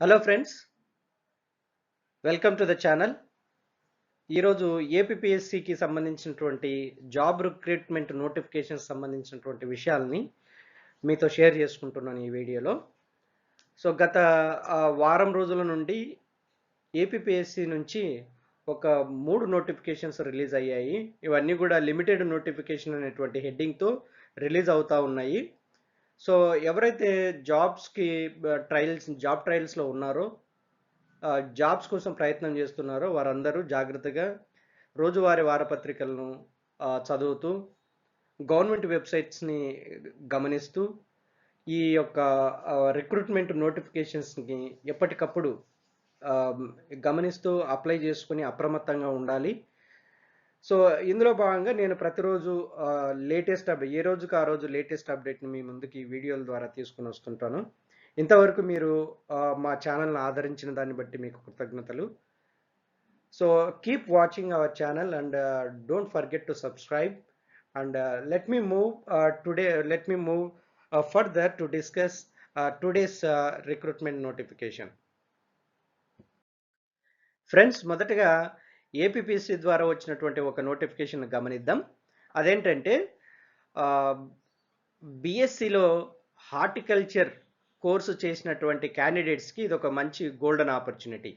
Hello friends welcome to the channel ఈరోజు ఏపీఎస్సికి సంబంధించినటువంటి జాబ్ రిక్రూట్మెంట్ నోటిఫికేషన్ సంబంధించినటువంటి విషయాల్ని మీతో షేర్ చేసుకుంటున్నాను ఈ వీడియోలో. సో గత వారం రోజుల నుండి ఏపీఎస్సి నుంచి ఒక మూడు నోటిఫికేషన్స్ రిలీజ్ అయ్యాయి. ఇవన్నీ కూడా లిమిటెడ్ నోటిఫికేషన్ అనేటువంటి హెడ్డింగ్తో రిలీజ్ అవుతూ ఉన్నాయి. సో ఎవరైతే జాబ్స్కి ట్రయల్స్ జాబ్ ట్రయల్స్లో ఉన్నారో జాబ్స్ కోసం ప్రయత్నం చేస్తున్నారో వారందరూ జాగ్రత్తగా రోజువారీ వారపత్రికలను చదువుతూ గవర్నమెంట్ వెబ్సైట్స్ని గమనిస్తూ ఈ యొక్క రిక్రూట్మెంట్ నోటిఫికేషన్స్ని ఎప్పటికప్పుడు గమనిస్తూ అప్లై చేసుకుని అప్రమత్తంగా ఉండాలి. సో ఇందులో భాగంగా నేను ప్రతిరోజు లేటెస్ట్ అప్డేట్ ఏ రోజుకి ఆ రోజు లేటెస్ట్ అప్డేట్ని మీ ముందుకి వీడియోల ద్వారా తీసుకుని వస్తుంటాను. ఇంతవరకు మీరు మా ఛానల్ని ఆదరించిన దాన్ని బట్టి మీకు కృతజ్ఞతలు. So keep watching our channel and don't forget to subscribe and let me move today let me move further to discuss today's recruitment notification. Friends మొదటగా ఏపీపీసీ ద్వారా వచ్చినటువంటి ఒక నోటిఫికేషన్ గమనిద్దాం. అదేంటంటే బిఎస్సిలో హార్టికల్చర్ కోర్సు చేసినటువంటి క్యాండిడేట్స్కి ఇది ఒక మంచి golden opportunity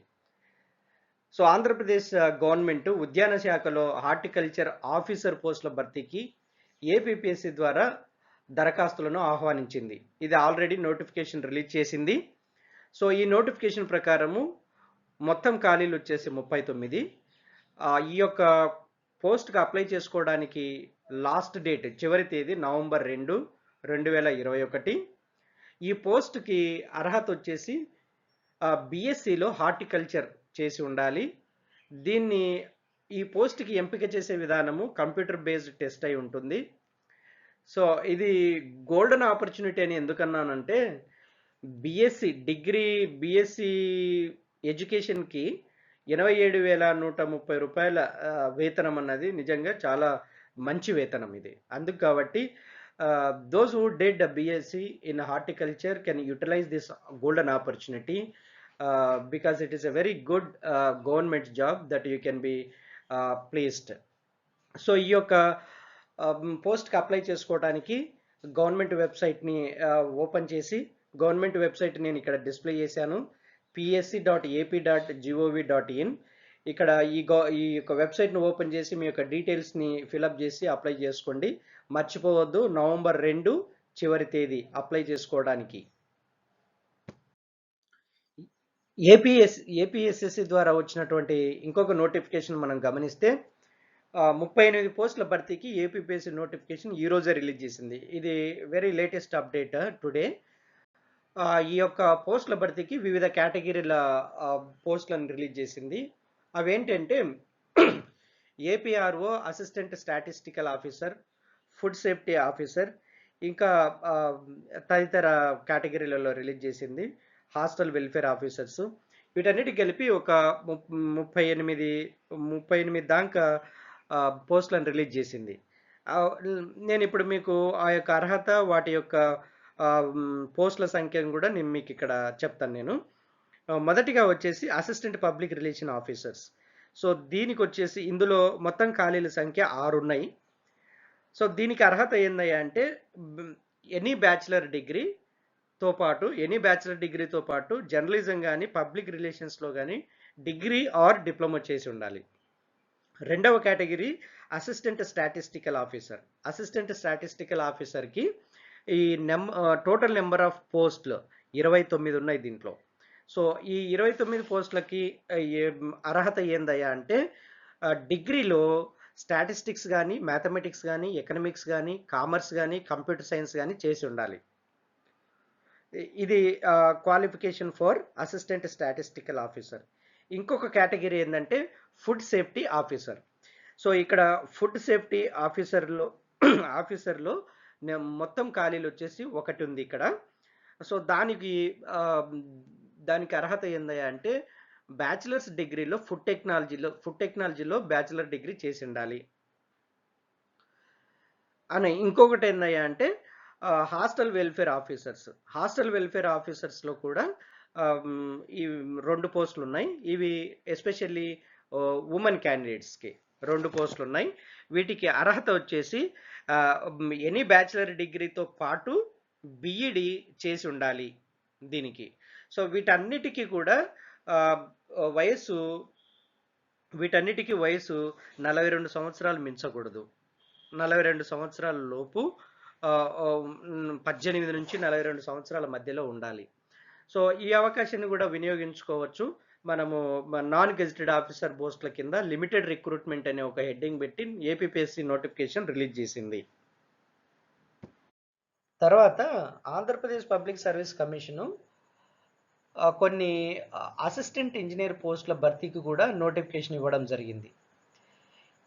so Andhra Pradesh government ఉద్యాన శాఖలో హార్టికల్చర్ ఆఫీసర్ పోస్టుల భర్తీకి ఏపీపీఎస్సీ ద్వారా దరఖాస్తులను ఆహ్వానించింది. ఇది ఆల్రెడీ నోటిఫికేషన్ రిలీజ్ చేసింది. సో ఈ నోటిఫికేషన్ ప్రకారము మొత్తం ఖాళీలు వచ్చేసి ముప్పై తొమ్మిది. ఈ యొక్క పోస్ట్కి అప్లై చేసుకోవడానికి లాస్ట్ డేట్ చివరి తేదీ నవంబర్ రెండు రెండు వేల ఇరవై ఒకటి. ఈ పోస్ట్కి అర్హత వచ్చేసి బిఎస్సిలో హార్టికల్చర్ చేసి ఉండాలి. దీన్ని ఈ పోస్ట్కి ఎంపిక చేసే విధానము కంప్యూటర్ బేస్డ్ టెస్ట్ అయి ఉంటుంది. సో ఇది గోల్డెన్ ఆపర్చునిటీ అని ఎందుకన్నానంటే బిఎస్సి డిగ్రీ బిఎస్సి ఎడ్యుకేషన్కి ఎనభై ఏడు వేల నూట ముప్పై రూపాయల వేతనం అన్నది నిజంగా చాలా మంచి వేతనం ఇది. అందుకు కాబట్టి those who had BSc in horticulture can utilise this golden opportunity because it is a very good government job that you can be placed so ఈ యొక్క పోస్ట్కి అప్లై చేసుకోవడానికి గవర్నమెంట్ వెబ్సైట్ని ఓపెన్ చేసి గవర్నమెంట్ వెబ్సైట్ నేను ఇక్కడ డిస్ప్లే చేశాను. PSC dot AP dot gov dot in ఇక్కడ ఈ గో ఈ యొక్క వెబ్సైట్ను ఓపెన్ చేసి మీ యొక్క డీటెయిల్స్ని ఫిలప్ చేసి అప్లై చేసుకోండి. మర్చిపోవద్దు నవంబర్ రెండు చివరి తేదీ అప్లై చేసుకోవడానికి. ఏపీఎస్ ఏపీఎస్ఎస్సి ద్వారా వచ్చినటువంటి ఇంకొక నోటిఫికేషన్ మనం గమనిస్తే ముప్పై ఎనిమిది పోస్టుల భర్తీకి ఏపీపీఎస్సీ నోటిఫికేషన్ ఈ రోజే రిలీజ్ చేసింది. ఇది వెరీ లేటెస్ట్ అప్డేట్ టుడే. ఈ యొక్క పోస్టుల భర్తీకి వివిధ కేటగిరీల పోస్టులను రిలీజ్ చేసింది. అవేంటంటే APRO assistant statistical officer food safety officer ఇంకా తదితర కేటగిరీలలో రిలీజ్ చేసింది. Hostel welfare officers. వీటన్నిటి కలిపి ఒక ముప్పై ఎనిమిది ముప్పై ఎనిమిది దాకా పోస్టులను రిలీజ్ చేసింది. నేను ఇప్పుడు మీకు ఆ యొక్క అర్హత వాటి యొక్క పోస్టుల సంఖ్యను కూడా నేను మీకు ఇక్కడ చెప్తాను నేను. మొదటిగా వచ్చేసి assistant public relation officers so దీనికి వచ్చేసి ఇందులో మొత్తం ఖాళీల సంఖ్య ఆరు ఉన్నాయి. సో దీనికి అర్హత ఏందయ్యా అంటే ఎనీ బ్యాచిలర్ డిగ్రీతో పాటు ఎనీ బ్యాచిలర్ డిగ్రీతో పాటు జర్నలిజం కానీ పబ్లిక్ రిలేషన్స్లో కానీ డిగ్రీ ఆర్ డిప్లొమా చేసి ఉండాలి. రెండవ category assistant statistical officer assistant statistical ఆఫీసర్కి ఈ నెం టోటల్ నెంబర్ ఆఫ్ పోస్టులు ఇరవై తొమ్మిది ఉన్నాయి దీంట్లో. సో ఈ ఇరవై తొమ్మిది పోస్టులకి అర్హత ఏందయ్యా అంటే డిగ్రీలో స్టాటిస్టిక్స్ కానీ మ్యాథమెటిక్స్ కానీ ఎకనమిక్స్ కానీ కామర్స్ కానీ కంప్యూటర్ సైన్స్ కానీ చేసి ఉండాలి. ఇది qualification for assistant statistical officer ఇంకొక కేటగిరీ ఏంటంటే ఫుడ్ సేఫ్టీ ఆఫీసర్ సో ఇక్కడ ఫుడ్ సేఫ్టీ ఆఫీసర్లో ఆఫీసర్లో మొత్తం ఖాళీలు వచ్చేసి ఒకటి ఉంది ఇక్కడ. సో దానికి దానికి అర్హత ఏందయ్యా అంటే బ్యాచిలర్స్ డిగ్రీలో ఫుడ్ టెక్నాలజీలో ఫుడ్ టెక్నాలజీలో బ్యాచిలర్ డిగ్రీ చేసి ఉండాలి అని ఇంకొకటి ఏందయ్యా అంటే hostel welfare officers. Hostel welfare ఆఫీసర్స్లో కూడా ఈ రెండు పోస్టులు ఉన్నాయి ఇవి ఎస్పెషల్లీ ఉమెన్ క్యాండిడేట్స్కి రెండు పోస్టులు ఉన్నాయి వీటికి అర్హత వచ్చేసి ఎనీ బ్యాచిలర్ డిగ్రీతో పాటు బిఈడి చేసి ఉండాలి దీనికి. సో వీటన్నిటికీ కూడా వయసు వయస్సు వీటన్నిటికీ వయసు నలభై రెండు సంవత్సరాలు మించకూడదు. నలభై రెండు సంవత్సరాల లోపు పద్దెనిమిది నుంచి నలభై రెండు సంవత్సరాల మధ్యలో ఉండాలి. సో ఈ అవకాశాన్ని కూడా వినియోగించుకోవచ్చు. మనము నాన్ గెజిటెడ్ ఆఫీసర్ పోస్టుల కింద లిమిటెడ్ రిక్రూట్మెంట్ అనే ఒక హెడ్డింగ్ పెట్టి ఏపీపీఎస్సీ నోటిఫికేషన్ రిలీజ్ చేసింది. తర్వాత ఆంధ్రప్రదేశ్ పబ్లిక్ సర్వీస్ కమిషను కొన్ని అసిస్టెంట్ ఇంజనీర్ పోస్టుల భర్తీకి కూడా నోటిఫికేషన్ ఇవ్వడం జరిగింది.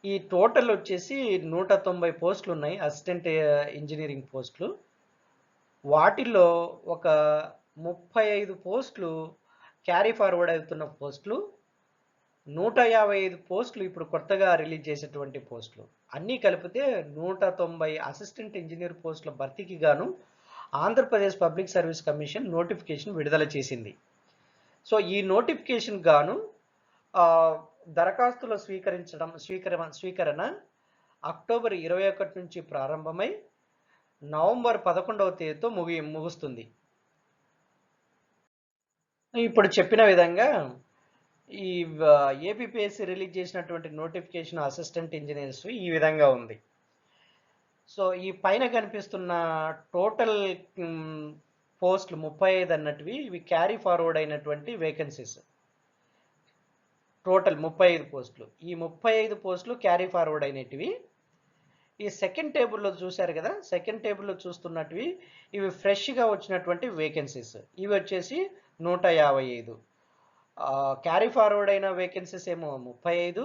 ఈ టోటల్ వచ్చేసి నూట తొంభై పోస్టులు ఉన్నాయి అసిస్టెంట్ ఇంజనీరింగ్ పోస్టులు. వాటిల్లో ఒక ముప్పై ఐదు పోస్టులు క్యారీ ఫార్వర్డ్ అవుతున్న పోస్టులు నూట యాభై ఐదు పోస్టులు ఇప్పుడు కొత్తగా రిలీజ్ చేసేటువంటి పోస్టులు. అన్నీ కలిపితే నూట తొంభై అసిస్టెంట్ ఇంజనీర్ పోస్టుల భర్తీకి గాను Andhra Pradesh public service commission notification విడుదల చేసింది. సో ఈ నోటిఫికేషన్ గాను దరఖాస్తులు స్వీకరించడం స్వీకర స్వీకరణ అక్టోబర్ ఇరవై ఒకటి నుంచి ప్రారంభమై నవంబర్ పదకొండవ తేదీతో ముగి ముగుస్తుంది. ఇప్పుడు చెప్పిన విధంగా ఈ ఏపీపీఎస్సీ రిలీజ్ చేసినటువంటి నోటిఫికేషన్ అసిస్టెంట్ ఇంజనీర్స్ ఈ విధంగా ఉంది. సో ఈ పైన కనిపిస్తున్న టోటల్ పోస్టులు ముప్పై ఐదు అన్నటివి ఇవి క్యారీ ఫార్వర్డ్ అయినటువంటి వేకెన్సీస్ టోటల్ ముప్పై ఐదు పోస్టులు ఈ ముప్పై ఐదు పోస్టులు క్యారీ ఫార్వర్డ్ అయినటివి. ఈ సెకండ్ టేబుల్లో చూశారు కదా సెకండ్ టేబుల్లో చూస్తున్నటివి ఇవి ఫ్రెష్గా వచ్చినటువంటి వేకెన్సీస్ ఇవి వచ్చేసి నూట యాభై ఐదు. క్యారీ ఫార్వర్డ్ అయిన వేకెన్సీస్ ఏమో ముప్పై ఐదు.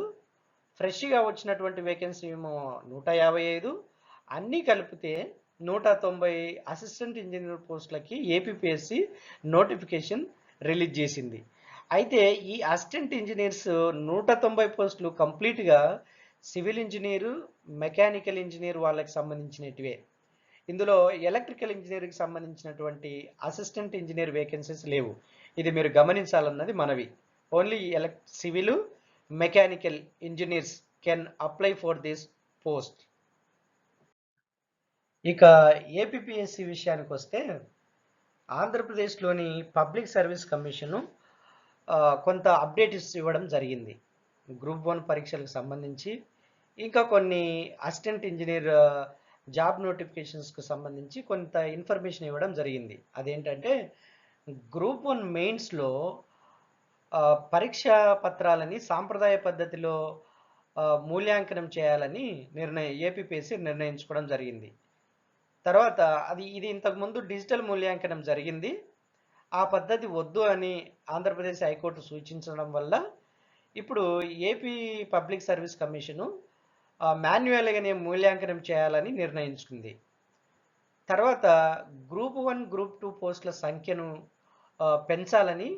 ఫ్రెష్గా వచ్చినటువంటి వేకెన్సీ ఏమో నూట యాభై ఐదు. అన్నీ కలిపితే నూట తొంభై అసిస్టెంట్ ఇంజనీర్ పోస్టులకి ఏపీపీఎస్సి నోటిఫికేషన్ రిలీజ్ చేసింది. అయితే ఈ అసిస్టెంట్ ఇంజనీర్స్ నూట తొంభై పోస్టులు కంప్లీట్గా సివిల్ ఇంజనీరు మెకానికల్ ఇంజనీర్ వాళ్ళకి సంబంధించినటివే. ఇందులో ఎలక్ట్రికల్ ఇంజనీరింగ్ సంబంధించినటువంటి అసిస్టెంట్ ఇంజనీర్ వేకెన్సీస్ లేవు. ఇది మీరు గమనించాలన్నది మనవి. Only ఎలక్ civil mechanical engineers can apply for this post ఇక ఏపీపీఎస్సి విషయానికి వస్తే ఆంధ్రప్రదేశ్లోని పబ్లిక్ సర్వీస్ కమిషను కొంత అప్డేట్స్ ఇవ్వడం జరిగింది. గ్రూప్ వన్ పరీక్షలకు సంబంధించి. ఇంకా కొన్ని అసిస్టెంట్ ఇంజనీర్ జాబ్ నోటిఫికేషన్స్కు సంబంధించి కొంత ఇన్ఫర్మేషన్ ఇవ్వడం జరిగింది. అదేంటంటే గ్రూప్ వన్ మెయిన్స్లో పరీక్షా పత్రాలని సాంప్రదాయ పద్ధతిలో మూల్యాంకనం చేయాలని నిర్ణయం ఏపీపీఎస్సీ నిర్ణయించుకోవడం జరిగింది. తర్వాత అది ఇది ఇంతకుముందు డిజిటల్ మూల్యాంకనం జరిగింది. ఆ పద్ధతి వద్దు అని ఆంధ్రప్రదేశ్ హైకోర్టు సూచించడం వల్ల ఇప్పుడు ఏపీ పబ్లిక్ సర్వీస్ కమిషను మాన్యువల్గానే మూల్యాంకనం చేయాలని నిర్ణయించుకుంది. తర్వాత గ్రూప్ వన్ గ్రూప్ టూ పోస్టుల సంఖ్యను పెంచాలని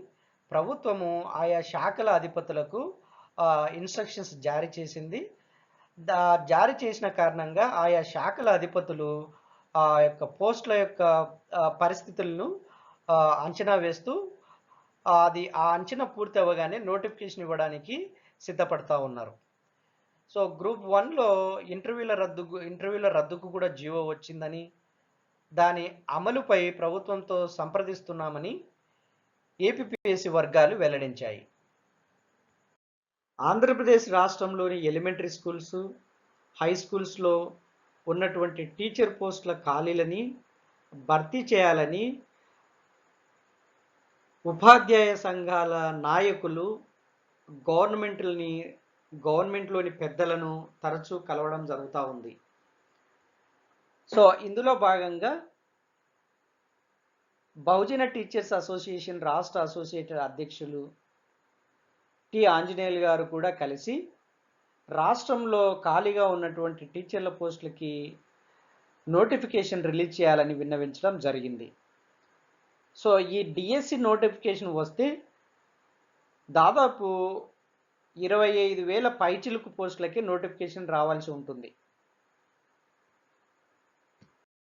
ప్రభుత్వము ఆయా శాఖల అధిపతులకు ఇన్స్ట్రక్షన్స్ జారీ చేసింది. దా జారీ చేసిన కారణంగా ఆయా శాఖల అధిపతులు ఆ యొక్క పోస్టుల యొక్క పరిస్థితులను అంచనా వేస్తూ అది ఆ అంచనా పూర్తి అవ్వగానే నోటిఫికేషన్ ఇవ్వడానికి సిద్ధపడతా ఉన్నారు. సో గ్రూప్ వన్లో ఇంటర్వ్యూల రద్దు ఇంటర్వ్యూల రద్దుకు కూడా జీవో వచ్చిందని దాని అమలుపై ప్రభుత్వంతో సంప్రదిస్తున్నామని ఏపీపీఎస్సీ వర్గాలు వెల్లడించాయి. ఆంధ్రప్రదేశ్ రాష్ట్రంలోని ఎలిమెంటరీ స్కూల్స్ హై స్కూల్స్లో ఉన్నటువంటి టీచర్ పోస్టుల ఖాళీలని భర్తీ చేయాలని ఉపాధ్యాయ సంఘాల నాయకులు గవర్నమెంట్ని గవర్నమెంట్లోని పెద్దలను తరచూ కలవడం జరుగుతూ ఉంది. సో ఇందులో భాగంగా బహుజన టీచర్స్ అసోసియేషన్ రాష్ట్ర అసోసియేటెడ్ అధ్యక్షులు టి ఆంజనేయులు గారు కూడా కలిసి రాష్ట్రంలో ఖాళీగా ఉన్నటువంటి టీచర్ల పోస్టులకి నోటిఫికేషన్ రిలీజ్ చేయాలని విన్నవించడం జరిగింది. సో ఈ డిఎస్సి నోటిఫికేషన్ వస్తే దాదాపు ఇరవై ఐదు వేల పైచిలుకు పోస్టులకి నోటిఫికేషన్ రావాల్సి ఉంటుంది.